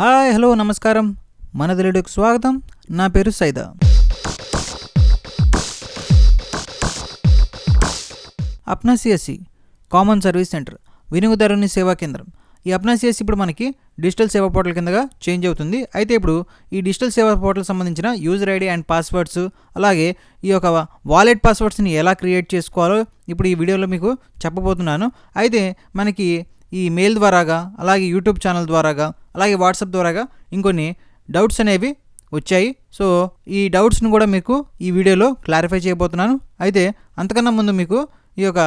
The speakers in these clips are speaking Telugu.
హాయ్ హలో నమస్కారం. మన తెలుగుకి స్వాగతం. నా పేరు Saida. Apna CSC common service centre వినియోగదారుని సేవా కేంద్రం. ఈ అప్నా సిఎస్సి ఇప్పుడు మనకి డిజిటల్ సేవా పోర్టల్ కిందగా చేంజ్ అవుతుంది. అయితే ఇప్పుడు ఈ డిజిటల్ సేవా పోర్టల్ సంబంధించిన యూజర్ ఐడి అండ్ పాస్వర్డ్స్ అలాగే ఈ యొక్క వాలెట్ పాస్వర్డ్స్ని ఎలా క్రియేట్ చేసుకోవాలో ఇప్పుడు ఈ వీడియోలో మీకు చెప్పబోతున్నాను. అయితే మనకి ఈ మెయిల్ ద్వారాగా అలాగే యూట్యూబ్ ఛానల్ ద్వారాగా అలాగే వాట్సాప్ ద్వారాగా ఇంకొన్ని డౌట్స్ అనేవి వచ్చాయి. సో ఈ డౌట్స్ను కూడా మీకు ఈ వీడియోలో క్లారిఫై చేయబోతున్నాను. అయితే అంతకన్నా ముందు మీకు ఈ యొక్క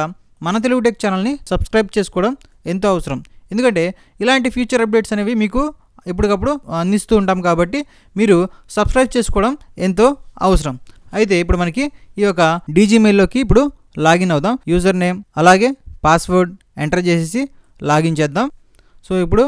మన తెలుగు టెక్ ఛానల్ని సబ్స్క్రైబ్ చేసుకోవడం ఎంతో అవసరం. ఎందుకంటే ఇలాంటి ఫ్యూచర్ అప్డేట్స్ అనేవి మీకు ఎప్పటికప్పుడు అందిస్తూ ఉంటాం కాబట్టి మీరు సబ్స్క్రైబ్ చేసుకోవడం ఎంతో అవసరం. అయితే ఇప్పుడు మనకి ఈ యొక్క డీజీమెయిల్లోకి ఇప్పుడు లాగిన్ అవుదాం. యూజర్ నేమ్ అలాగే పాస్వర్డ్ ఎంటర్ చేసేసి లాగిన్ చేద్దాం. సో ఇప్పుడు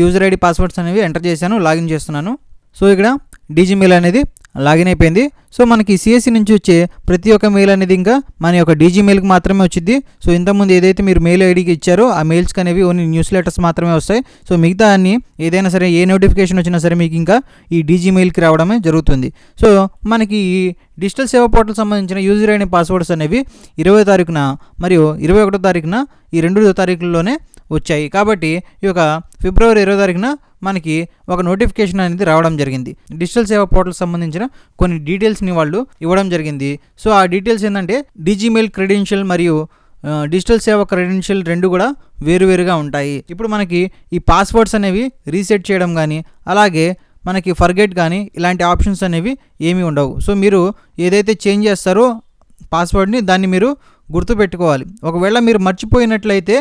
యూజర్ ఐడి పాస్వర్డ్స్ అనేవి ఎంటర్ చేశాను లాగిన్ చేస్తున్నాను. సో ఇక్కడ డీజీమెయిల్ అనేది లాగిన్ అయిపోయింది. సో మనకి సిఎస్సి నుంచి వచ్చే ప్రతి ఒక్క మెయిల్ అనేది ఇంకా మన యొక్క డీజీమెయిల్కి మాత్రమే వచ్చింది సో ఇంతకుముందు ఏదైతే మీరు మెయిల్ ఐడికి ఇచ్చారో ఆ మెయిల్స్కి అనేవి ఓన్లీ న్యూస్ లెటర్స్ మాత్రమే వస్తాయి. సో మిగతా అన్ని ఏదైనా సరే ఏ నోటిఫికేషన్ వచ్చినా సరే మీకు ఇంకా ఈ డీజీమెయిల్కి రావడమే జరుగుతుంది. సో మనకి ఈ డిజిటల్ సేవా పోర్టల్ సంబంధించిన యూజర్ ఐడి పాస్వర్డ్స్ అనేవి ఇరవై తారీఖున మరియు ఇరవై ఒకటో తారీఖున ఈ రెండు తారీఖుల్లోనే వచ్చాయి. కాబట్టి ఈ యొక్క ఫిబ్రవరి ఇరవై తారీఖున మనకి ఒక నోటిఫికేషన్ అనేది రావడం జరిగింది. డిజిటల్ సేవా పోర్టల్ సంబంధించిన కొన్ని డీటెయిల్స్ని వాళ్ళు ఇవ్వడం జరిగింది. సో ఆ డీటెయిల్స్ ఏంటంటే డిజిమెయిల్ క్రెడెన్షియల్ మరియు డిజిటల్ సేవ క్రెడెన్షియల్ రెండు కూడా వేరువేరుగా ఉంటాయి. ఇప్పుడు మనకి ఈ పాస్వర్డ్స్ అనేవి రీసెట్ చేయడం కానీ అలాగే మనకి ఫర్గెట్ కానీ ఇలాంటి ఆప్షన్స్ అనేవి ఏమీ ఉండవు. సో మీరు ఏదైతే చేంజ్ చేస్తారో పాస్వర్డ్ని దాన్ని మీరు గుర్తుపెట్టుకోవాలి. ఒకవేళ మీరు మర్చిపోయినట్లయితే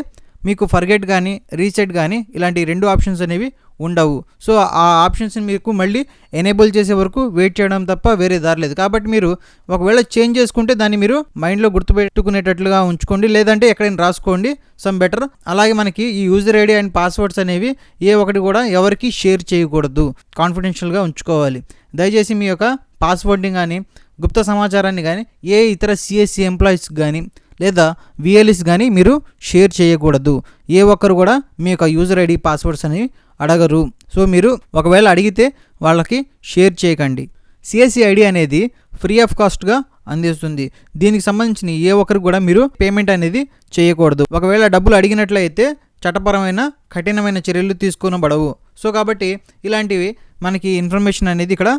మీకు ఫర్గెట్ కానీ రీసెట్ కానీ ఇలాంటి రెండు ఆప్షన్స్ అనేవి ఉండవు. సో ఆ ఆప్షన్స్ని మీకు మళ్ళీ ఎనేబుల్ చేసే వరకు వెయిట్ చేయడం తప్ప వేరే దారి లేదు. కాబట్టి మీరు ఒకవేళ చేంజ్ చేసుకుంటే దాన్ని మీరు మైండ్లో గుర్తుపెట్టుకునేటట్లుగా ఉంచుకోండి. లేదంటే ఎక్కడైనా రాసుకోండి. సమ్ బెటర్ అలాగే మనకి ఈ యూజర్ ఐడి అండ్ పాస్వర్డ్స్ అనేవి ఏ ఒకటి కూడా ఎవరికి షేర్ చేయకూడదు. కాన్ఫిడెన్షియల్గా ఉంచుకోవాలి. దయచేసి మీ యొక్క పాస్వర్డ్ని కానీ గుప్త సమాచారాన్ని కానీ ఏ ఇతర సిఎస్సి ఎంప్లాయీస్ కానీ లేదా విఎల్ఎస్ కానీ మీరు షేర్ చేయకూడదు. ఏ ఒక్కరు కూడా మీ యొక్క యూజర్ ఐడి పాస్వర్డ్స్ అని అడగరు. సో మీరు ఒకవేళ అడిగితే వాళ్ళకి షేర్ చేయకండి. సిఎస్సి ఐడి అనేది ఫ్రీ ఆఫ్ కాస్ట్గా అందిస్తుంది. దీనికి సంబంధించిన ఏ ఒక్కరు కూడా మీరు పేమెంట్ అనేది చేయకూడదు. ఒకవేళ డబ్బులు అడిగినట్లయితే చట్టపరమైన కఠినమైన చర్యలు తీసుకునబడవు. సో కాబట్టి ఇలాంటివి మనకి ఇన్ఫర్మేషన్ అనేది ఇక్కడ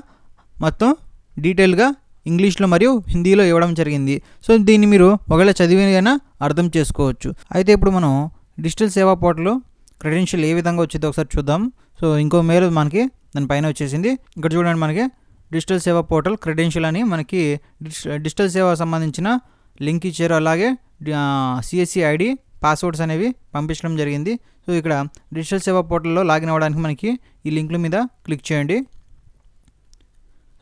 మొత్తం డీటెయిల్గా ఇంగ్లీష్లో మరియు హిందీలో ఇవ్వడం జరిగింది. సో దీన్ని మీరు ఒకవేళ చదివినైనా అర్థం చేసుకోవచ్చు. అయితే ఇప్పుడు మనం డిజిటల్ సేవా పోర్టల్ క్రెడెన్షియల్ ఏ విధంగా వచ్చిందో ఒకసారి చూద్దాం. సో ఇంకో మేలు మనకి దానిపైన వచ్చేసింది. ఇక్కడ చూడండి మనకి డిజిటల్ సేవా పోర్టల్ క్రెడెన్షియల్ అని మనకి డిజిటల్ డిజిటల్ సేవ సంబంధించిన లింక్ ఇచ్చారు. అలాగే సిఎస్సి ఐడి పాస్వర్డ్స్ అనేవి పంపించడం జరిగింది. సో ఇక్కడ డిజిటల్ సేవా పోర్టల్లో లాగిన్ అవ్వడానికి మనకి ఈ లింక్ల మీద క్లిక్ చేయండి.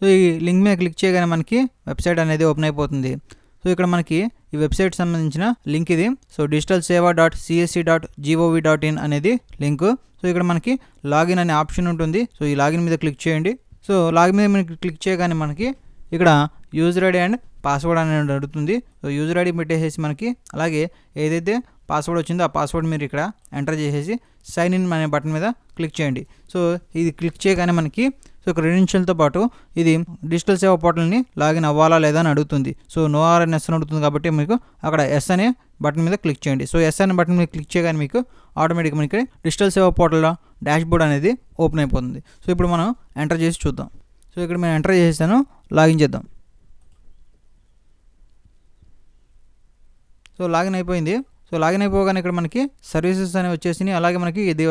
సో ఈ లింక్ మీద క్లిక్ చేయగానే మనకి వెబ్సైట్ అనేది ఓపెన్ అయిపోతుంది. సో ఇక్కడ మనకి ఈ వెబ్సైట్ సంబంధించిన లింక్ ఇది. So digital Seva dot CSC dot GOV dot in అనేది లింక్. సో ఇక్కడ మనకి లాగిన్ అనే ఆప్షన్ ఉంటుంది. సో ఈ లాగిన్ మీద క్లిక్ చేయండి. సో లాగిన్ మీద మనకి క్లిక్ చేయగానే మనకి ఇక్కడ యూజర్ ఐడి అండ్ పాస్వర్డ్ అనేది అడుగుతుంది. సో యూజర్ ఐడి పెట్టేసేసి మనకి అలాగే ఏదైతే పాస్వర్డ్ వచ్చిందో ఆ పాస్వర్డ్ మీరు ఇక్కడ ఎంటర్ చేసేసి సైన్ ఇన్ అనే బటన్ మీద క్లిక్ చేయండి. సో ఇది క్లిక్ చేయగానే మనకి సో క్రెడెన్షియల్తో పాటు ఇది డిజిటల్ సేవ పోర్టల్ని లాగిన్ అవ్వాలా లేదా అని అడుగుతుంది. సో నో ఆర్ అని ఎస్ అని అడుగుతుంది కాబట్టి మీకు అక్కడ ఎస్ అనే బటన్ మీద క్లిక్ చేయండి. సో ఎస్ అనే బటన్ మీద క్లిక్ చేయగానే మీకు ఆటోమేటిక్గా మనకి డిజిటల్ సేవ పోర్టల్లో డాష్ బోర్డ్ అనేది ఓపెన్ అయిపోతుంది. సో ఇప్పుడు మనం ఎంటర్ చేసి చూద్దాం. సో ఇక్కడ నేను ఎంటర్ చేసేసాను. లాగిన్ చేద్దాం. సో లాగిన్ అయిపోయింది. సో లాగిన్ అయిపోగానే ఇక్కడ మనకి సర్వీసెస్ అనేవి వచ్చేసినాయి. అలాగే మనకి ఇది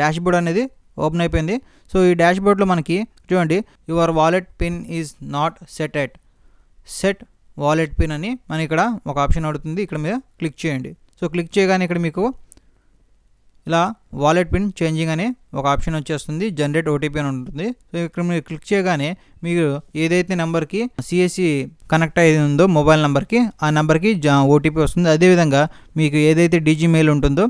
డాష్ బోర్డ్ అనేది ఓపెన్ అయిపోయింది. సో ఈ డాష్ బోర్డ్లో మనకి చూడండి your wallet PIN is not set yet. Set wallet PIN అని మన ఇక్కడ ఒక ఆప్షన్ అడుగుతుంది. ఇక్కడ మీద క్లిక్ చేయండి. సో క్లిక్ చేయగానే ఇక్కడ మీకు ఇలా వాలెట్ పిన్ చేంజింగ్ అనే ఒక ఆప్షన్ వచ్చేస్తుంది. జనరేట్ ఓటీపీ అని ఉంటుంది. సో ఇక్కడ మీరు క్లిక్ చేయగానే మీరు ఏదైతే నెంబర్కి సిఎస్సి కనెక్ట్ అయ్యి ఉందో మొబైల్ నెంబర్కి ఆ నెంబర్కి ఓటీపీ వస్తుంది. అదేవిధంగా మీకు ఏదైతే డీజీ మెయిల్ ఉంటుందో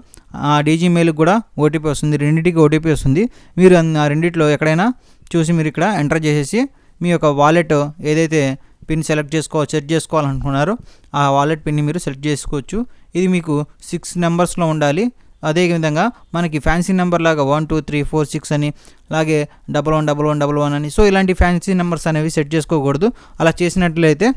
ఆ డీజీ మెయిల్కి కూడా ఓటీపీ వస్తుంది. రెండింటికి ఓటీపీ వస్తుంది. మీరు ఆ రెండిట్లో ఎక్కడైనా చూసి మీరు ఇక్కడ ఎంటర్ చేసేసి మీ యొక్క వాలెట్ ఏదైతే పిన్ సెలెక్ట్ చేసుకో సెట్ చేసుకోవాలనుకున్నారో ఆ వాలెట్ పిన్ని మీరు సెలెక్ట్ చేసుకోవచ్చు. ఇది మీకు సిక్స్ నెంబర్స్లో ఉండాలి. అదేవిధంగా మనకి ఫ్యాన్సీ నెంబర్ లాగా one two three four six అని అలాగే double one double one double one అని. సో ఇలాంటి ఫ్యాన్సీ నెంబర్స్ అనేవి సెట్ చేసుకోకూడదు. అలా చేసినట్లయితే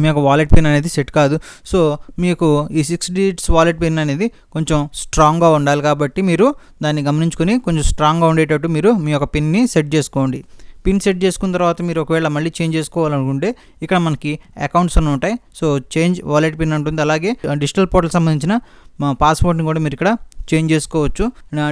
మీ యొక్క వాలెట్ పిన్ అనేది సెట్ కాదు. సో మీకు ఈ సిక్స్ డిజిట్స్ వాలెట్ పిన్ అనేది కొంచెం స్ట్రాంగ్గా ఉండాలి కాబట్టి మీరు దాన్ని గమనించుకొని కొంచెం స్ట్రాంగ్గా ఉండేటట్టు మీరు మీ యొక్క పిన్ని సెట్ చేసుకోండి. పిన్ సెట్ చేసుకున్న తర్వాత మీరు ఒకవేళ మళ్ళీ చేంజ్ చేసుకోవాలనుకుంటే ఇక్కడ మనకి అకౌంట్స్ అని ఉంటాయి. సో చేంజ్ వాలెట్ పిన్ ఉంటుంది అలాగే డిజిటల్ పోర్టల్ సంబంధించిన మా పాస్వర్డ్ని కూడా మీరు ఇక్కడ చేంజ్ చేసుకోవచ్చు.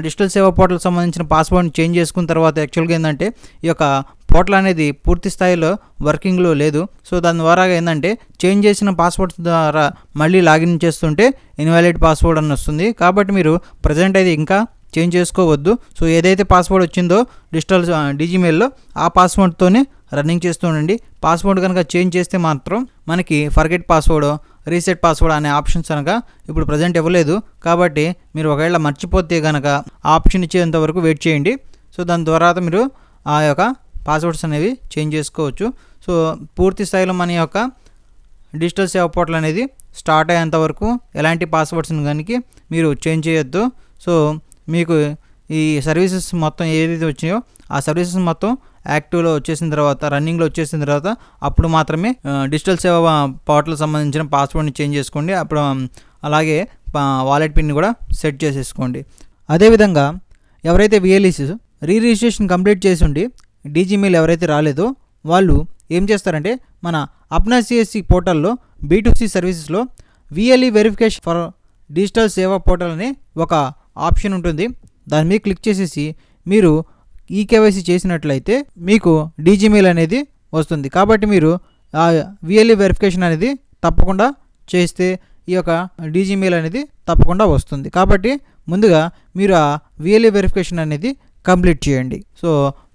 డిజిటల్ సేవా పోర్టల్ సంబంధించిన పాస్వర్డ్ని చేంజ్ చేసుకున్న తర్వాత యాక్చువల్గా ఏంటంటే ఈ యొక్క పోర్టల్ అనేది పూర్తి స్థాయిలో వర్కింగ్లో లేదు. సో దాని ద్వారా ఏంటంటే చేంజ్ చేసిన పాస్వర్డ్ ద్వారా మళ్ళీ లాగిన్ చేస్తుంటే ఇన్వాలిడ్ పాస్వర్డ్ అని వస్తుంది. కాబట్టి మీరు ప్రజెంట్ అయితే ఇంకా చేంజ్ చేసుకోవద్దు. సో ఏదైతే పాస్వర్డ్ వచ్చిందో డిజిటల్ డిజిమెయిల్లో ఆ పాస్వర్డ్తోనే రన్నింగ్ చేస్తూ ఉండండి. పాస్వర్డ్ కనుక చేంజ్ చేస్తే మాత్రం మనకి ఫర్గెట్ పాస్వర్డ్ రీసెట్ పాస్వర్డ్ అనే ఆప్షన్స్ కనుక ఇప్పుడు ప్రజెంట్ ఇవ్వలేదు. కాబట్టి మీరు ఒకవేళ మర్చిపోతే కనుక ఆప్షన్ ఇచ్చేంత వరకు వెయిట్ చేయండి. సో దాని తర్వాత మీరు ఆ యొక్క పాస్వర్డ్స్ అనేవి చేంజ్ చేసుకోవచ్చు. సో పూర్తి స్థాయిలో మన యొక్క డిజిటల్ సేవ పోర్టల్ అనేది స్టార్ట్ అయ్యేంత వరకు ఎలాంటి పాస్వర్డ్స్ని కనుక మీరు చేంజ్ చేయొద్దు. సో మీకు ఈ సర్వీసెస్ మొత్తం ఏదైతే వచ్చాయో ఆ సర్వీసెస్ మొత్తం యాక్టివ్లో వచ్చేసిన తర్వాత రన్నింగ్లో వచ్చేసిన తర్వాత అప్పుడు మాత్రమే డిజిటల్ సేవ పోర్టల్ సంబంధించిన పాస్వర్డ్ని చేంజ్ చేసుకోండి. అప్పుడు అలాగే వాలెట్ పిన్ని కూడా సెట్ చేసేసుకోండి. అదేవిధంగా ఎవరైతే విఎల్ఈస్ రీ రిజిస్ట్రేషన్ కంప్లీట్ చేసి ఉండి డీజీమెయిల్ ఎవరైతే రాలేదో వాళ్ళు ఏం చేస్తారంటే మన అప్నా సిఎస్సి పోర్టల్లో బీటూసీ సర్వీసెస్లో VLE verification for digital Seva portal అనే ఒక ఆప్షన్ ఉంటుంది. దాని మీద క్లిక్ చేసేసి మీరు ఈ కేవైసీ చేసినట్లయితే మీకు డీజీమెయిల్ అనేది వస్తుంది. కాబట్టి మీరు ఆ విఎల్ఈ వెరిఫికేషన్ అనేది తప్పకుండా చేస్తే ఈ యొక్క డీజీమెయిల్ అనేది తప్పకుండా వస్తుంది. కాబట్టి ముందుగా మీరు ఆ విఎల్ఈ వెరిఫికేషన్ అనేది కంప్లీట్ చేయండి. సో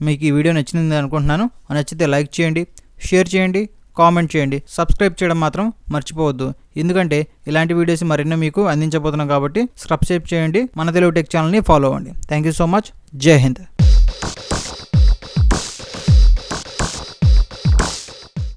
మీకు ఈ వీడియో నచ్చింది అనుకుంటున్నాను. నచ్చితే లైక్ చేయండి షేర్ చేయండి. కామెంట్ చేయండి. సబ్స్క్రైబ్ చేయడం మాత్రం మర్చిపోవద్దు. ఎందుకంటే ఇలాంటి వీడియోస్ మరెన్నో మీకు అందించబోతున్నాం కాబట్టి సబ్స్క్రైబ్ చేయండి. మన తెలుగు టెక్ ఛానల్ని ఫాలో అవ్వండి. Thank you so much. జై హింద్.